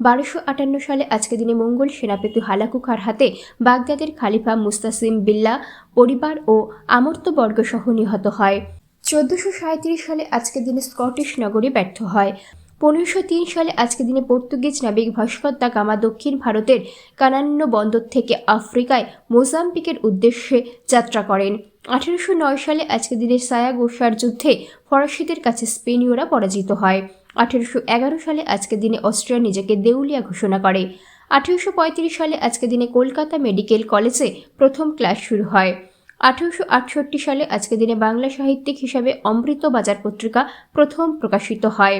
বারোশো আটান্ন সালে আজকে দিনে মঙ্গল সেনাপতি হালাকুখার হাতে বাগদাদের খালিফা মুস্তাসিম বিল্লা পরিবার ও আমর্তবর্গ সহ নিহত হয়। চোদ্দশো সাঁত্রিশ সালে আজকের দিনে স্কটিশ নগরী ব্যর্থ হয়। পনেরোশো তিন সালে আজকের দিনে পর্তুগিজ নাবিক ভাস্কর দা গামা দক্ষিণ ভারতের কানান্য বন্দর থেকে আফ্রিকায় মোজাম্বিকের উদ্দেশ্যে যাত্রা করেন। আঠেরোশো নয় সালে আজকের দিনে সায়াগোসার যুদ্ধে ফরাসিদের কাছে স্পেনীয়রা পরাজিত হয়। আঠেরোশো এগারো সালে আজকের দিনে অস্ট্রিয়া নিজেকে দেউলিয়া ঘোষণা করে। আঠেরোশো পঁয়ত্রিশ সালে আজকের দিনে কলকাতা মেডিকেল কলেজে প্রথম ক্লাস শুরু হয়। আঠেরোশো আটষট্টি সালে আজকের দিনে বাংলা সাহিত্যিক হিসাবে অমৃত বাজার পত্রিকা প্রথম প্রকাশিত হয়।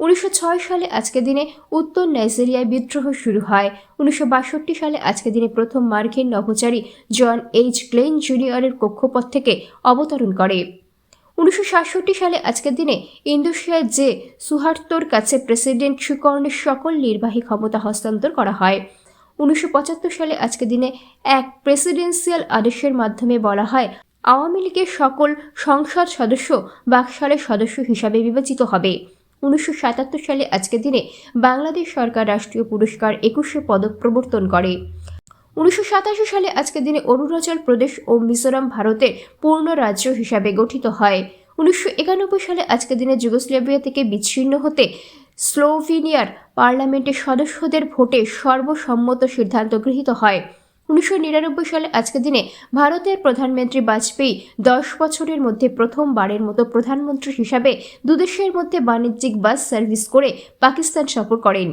উনিশশো ছয় সালে আজকের দিনে উত্তর নাইজেরিয়ায় বিদ্রোহ শুরু হয়। উনিশশো বাষট্টি সালে আজকের দিনে প্রথম মার্কিন নভোচারী জন এইচ ক্লেন জুনিয়রের কক্ষপথ থেকে অবতরণ করে। উনিশশো সাতষট্টি সালে আজকের দিনে ইন্দোনেশিয়ার যে সুহার্তোর কাছে প্রেসিডেন্ট সুকর্ণের সকল নির্বাহী ক্ষমতা হস্তান্তর করা হয়। উনিশশো পঁচাত্তর সালে আজকের দিনে এক প্রেসিডেন্সিয়াল আদেশের মাধ্যমে বলা হয়, আওয়ামী লীগের সকল সংসদ সদস্য বাকশালের সদস্য হিসাবে বিবেচিত হবে। উনিশশো সাতাত্তর সালে আজকের দিনে বাংলাদেশ সরকার রাষ্ট্রীয় পুরস্কার একুশে পদক প্রবর্তন করে। উনিশশো সাতাশি সালে আজকের দিনে অরুণাচল প্রদেশ ও মিজোরাম ভারতের পূর্ণ রাজ্য হিসাবে গঠিত হয়। উনিশশো একানব্বই সালে আজকের দিনে যুগোস্লেভিয়া থেকে বিচ্ছিন্ন হতে স্লোভেনিয়ার পার্লামেন্টের সদস্যদের ভোটে সর্বসম্মত সিদ্ধান্ত গৃহীত হয়। উনিশশো নিরানব্বই সালে আজকের দিনে ভারতের প্রধানমন্ত্রী বাজপেয়ী দশ বছরের মধ্যে প্রথমবারের মতো প্রধানমন্ত্রী হিসাবে দুদেশের মধ্যে বাণিজ্যিক বাস সার্ভিস করে পাকিস্তান সফর করেন।